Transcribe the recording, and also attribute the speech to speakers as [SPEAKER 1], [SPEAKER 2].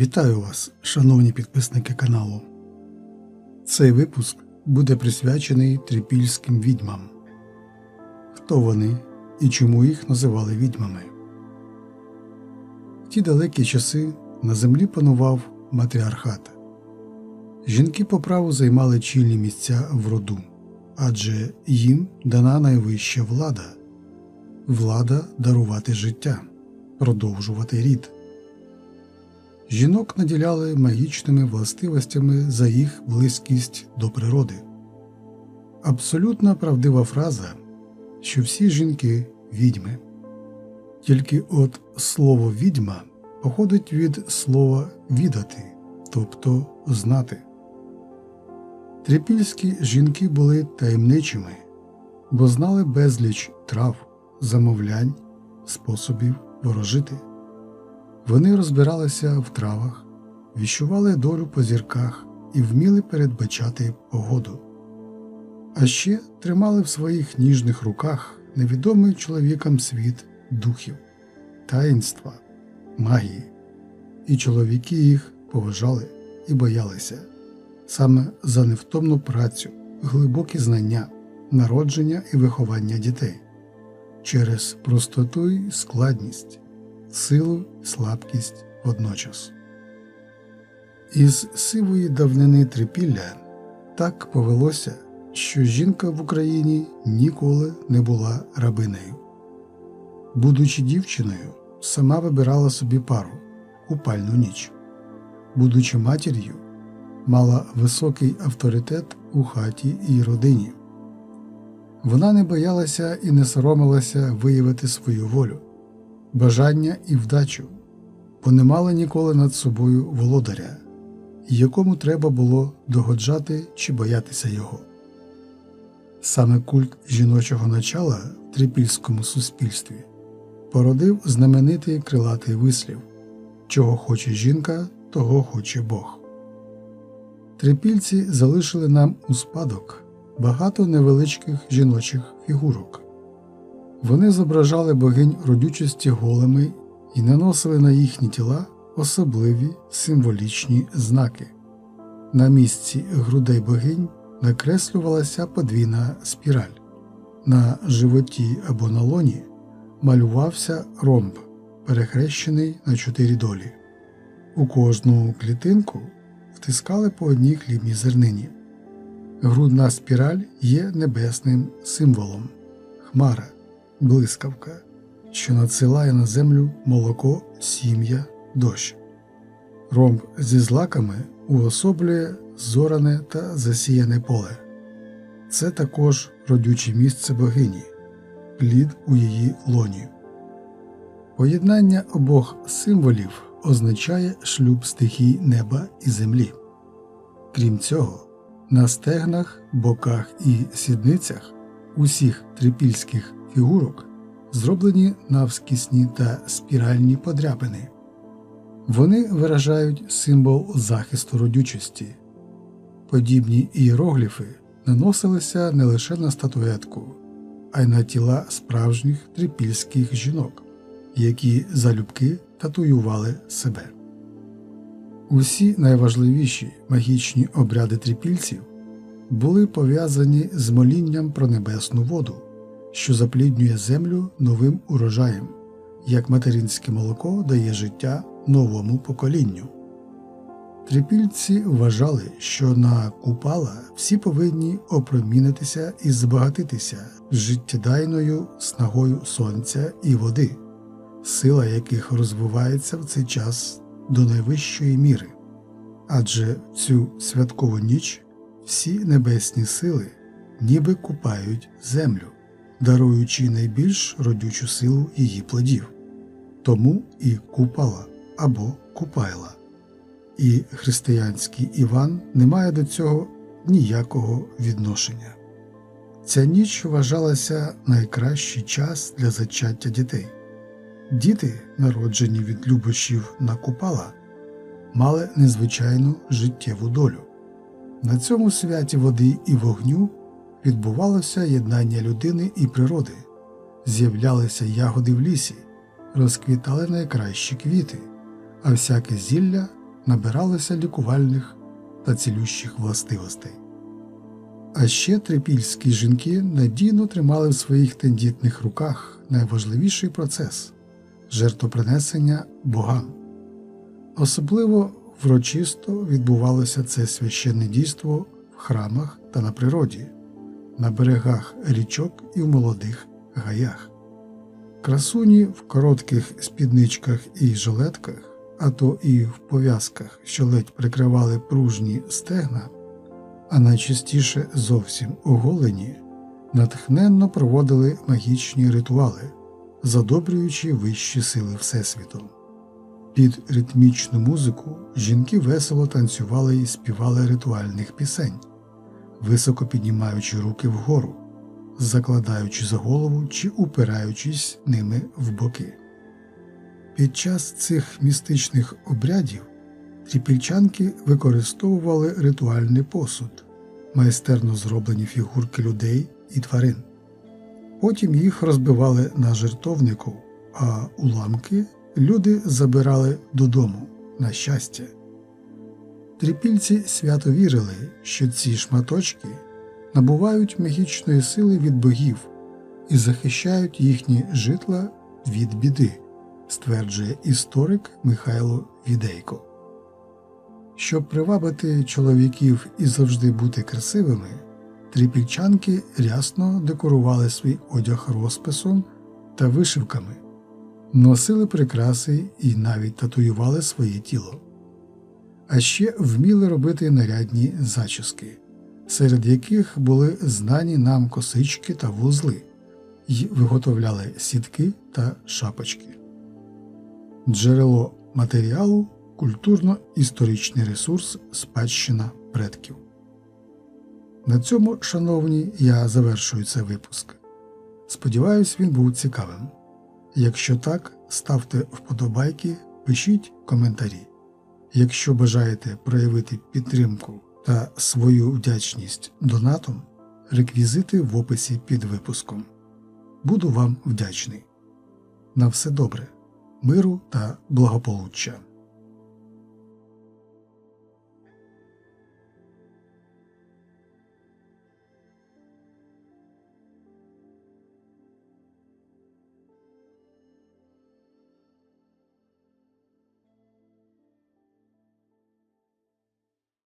[SPEAKER 1] Вітаю вас, шановні підписники каналу. Цей випуск буде присвячений трипільським відьмам. Хто вони і чому їх називали відьмами? В ті далекі часи на землі панував матріархат. Жінки по праву займали чільні місця в роду, адже їм дана найвища влада влада дарувати життя, продовжувати рід. Жінок наділяли магічними властивостями за їх близькість до природи. Абсолютно правдива фраза, що всі жінки відьми. Тільки от слово відьма походить від слова відати, тобто знати. Трипільські жінки були таємничими, бо знали безліч трав, замовлянь, способів ворожити. Вони розбиралися в травах, віщували долю по зірках і вміли передбачати погоду. А ще тримали в своїх ніжних руках невідомий чоловікам світ духів, таїнства, магії, і чоловіки їх поважали і боялися. Саме за невтомну працю, глибокі знання, народження і виховання дітей. Через простоту й складність силу і слабкість водночас. Із сивої давнини трипілля так повелося, що жінка в Україні ніколи не була рабинею. Будучи дівчиною, сама вибирала собі пару купальну ніч, будучи матір'ю, мала високий авторитет у хаті і родині. Вона не боялася і не соромилася виявити свою волю бажання і вдачу, бо не мала ніколи над собою володаря, якому треба було догоджати чи боятися його. Саме культ жіночого начала в трипільському суспільстві породив знаменитий крилатий вислів чого хоче жінка, того хоче Бог. Трипільці залишили нам у спадок багато невеличких жіночих фігурок. Вони зображали богинь родючості голими і наносили на їхні тіла особливі символічні знаки. На місці грудей богинь накреслювалася подвійна спіраль, на животі або на лоні малювався ромб, перехрещений на чотири долі. У кожну клітинку втискали по одній хлібній зернині. Грудна спіраль є небесним символом хмара блискавка, що надсилає на землю молоко, сім'я, дощ. Ромб зі злаками уособлює зоране та засіяне поле. Це також родюче місце богині, плід у її лоні. Поєднання обох символів означає шлюб стихій неба і землі. Крім цього, на стегнах, боках і сідницях усіх трипільських фігурок зроблені навскісні та спіральні подряпини. Вони виражають символ захисту родючості. Подібні ієрогліфи наносилися не лише на статуетку, а й на тіла справжніх трипільських жінок, які залюбки татуювали себе. Усі найважливіші магічні обряди трипільців були пов'язані з молінням про небесну воду що запліднює землю новим урожаєм, як материнське молоко дає життя новому поколінню. Трипільці вважали, що на купала всі повинні опромінитися і збагатитися життєдайною снагою сонця і води, сила яких розвивається в цей час до найвищої міри, адже в цю святкову ніч всі небесні сили ніби купають землю даруючи найбільш родючу силу її плодів, тому і купала або купайла. І християнський Іван не має до цього ніякого відношення. Ця ніч вважалася найкращий час для зачаття дітей. Діти, народжені від любощів на купала, мали незвичайну життєву долю. На цьому святі води і вогню відбувалося єднання людини і природи, з'являлися ягоди в лісі, розквітали найкращі квіти, а всяке зілля набиралося лікувальних та цілющих властивостей. А ще трипільські жінки надійно тримали в своїх тендітних руках найважливіший процес жертвопринесення богам. Особливо врочисто відбувалося це священне дійство в храмах та на природі, на берегах річок і в молодих гаях. Красуні в коротких спідничках і жилетках, а то і в пов'язках, що ледь прикривали пружні стегна, а найчастіше зовсім оголені, натхненно проводили магічні ритуали, задобрюючи вищі сили Всесвіту. Під ритмічну музику жінки весело танцювали і співали ритуальних пісень, високо піднімаючи руки вгору, закладаючи за голову чи упираючись ними в боки. Під час цих містичних обрядів тріпільчанки використовували ритуальний посуд, майстерно зроблені фігурки людей і тварин. Потім їх розбивали на жертовнику, а уламки люди забирали додому на щастя. Трипільці свято вірили, що ці шматочки набувають магічної сили від богів і захищають їхні житла від біди, стверджує історик Михайло Відейко. Щоб привабити чоловіків і завжди бути красивими, трипільчанки рясно декорували свій одяг розписом та вишивками, носили прикраси і навіть татуювали своє тіло. А ще вміли робити нарядні зачіски, серед яких були знані нам косички та вузли, й виготовляли сітки та шапочки. Джерело матеріалу культурно-історичний ресурс спадщина предків. На цьому, шановні, я завершую цей випуск. Сподіваюсь, він був цікавим. Якщо так, ставте вподобайки, пишіть коментарі. Якщо бажаєте проявити підтримку та свою вдячність донатом, реквізити в описі під випуском. Буду вам вдячний. На все добре, миру та благополуччя.